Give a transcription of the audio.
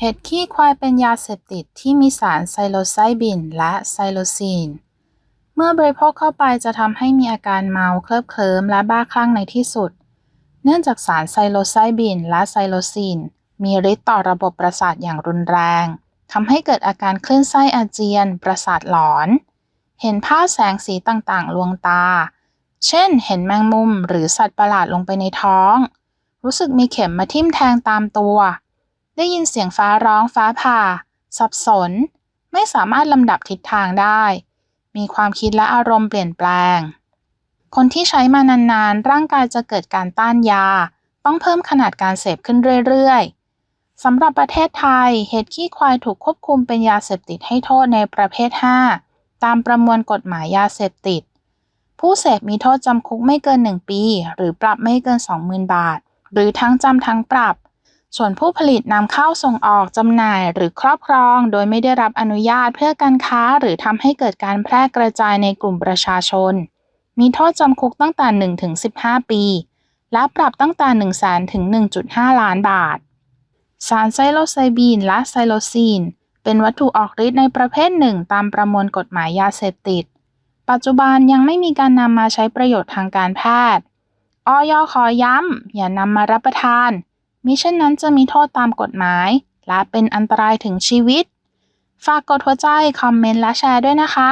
เห็ดขี้ควายเป็นยาเสพติดที่มีสารไซโลไซบินและไซโลซีน เมื่อบริโภคเข้าไปจะทำให้มีอาการเมาเคลิบเคลิ้มและบ้าคลั่งในที่สุด เนื่องจากสารไซโลไซบินและไซโลซีน มีฤทธิ์ต่อระบบประสาทอย่างรุนแรงทำให้เกิดอาการคลื่นไส้อาเจียน ประสาทหลอน เห็นภาพแสงสีต่างๆ ลวงตา เช่น เห็นแมงมุมหรือสัตว์ประหลาดลงไปในท้อง รู้สึกมีเข็มมาทิ่มแทงตามตัว ได้ยินเสียงฟ้าร้องฟ้าผ่า สับสน ไม่สามารถลำดับทิศทางได้ มีความคิดและอารมณ์เปลี่ยนแปลง คนที่ใช้มานานๆ ร่างกายจะเกิดการต้านยา ต้องเพิ่มขนาดการเสพขึ้นเรื่อยๆ สำหรับประเทศไทย เห็ดขี้ควายถูกควบคุมเป็นยาเสพติดให้โทษในประเภท 5 ตามประมวลกฎหมายยาเสพติด ผู้เสพมีโทษจำคุกไม่เกิน 1 ปี หรือปรับไม่เกิน 20,000 บาท หรือทั้งจำทั้งปรับ ส่วนผู้ผลิตนำเข้าส่งออกจำหน่ายหรือครอบครอง โดยไม่ได้รับอนุญาตเพื่อการค้าหรือทำให้เกิดการแพร่กระจายในกลุ่มประชาชน มีโทษจำคุกตั้งแต่1ถึง15 ปี และปรับตั้งแต่1 0 0 0 0แสนถึง1.5 ล้านบาท สารไซโลไซบีนและไซโลซีน เป็นวัตถุออกฤทธิ์ในประเภทหนึ่งตามประมวลกฎหมายยาเสพติด ปัจจุบันยังไม่มีการนำมาใช้ประโยชน์ทางการแพทย์ออยขอย้ำอย่านำมารับประทาน มิเช่นนั้นจะมีโทษตามกฎหมาย และเป็นอันตรายถึงชีวิต ฝากกดหัวใจ คอมเมนต์และแชร์ด้วยนะคะ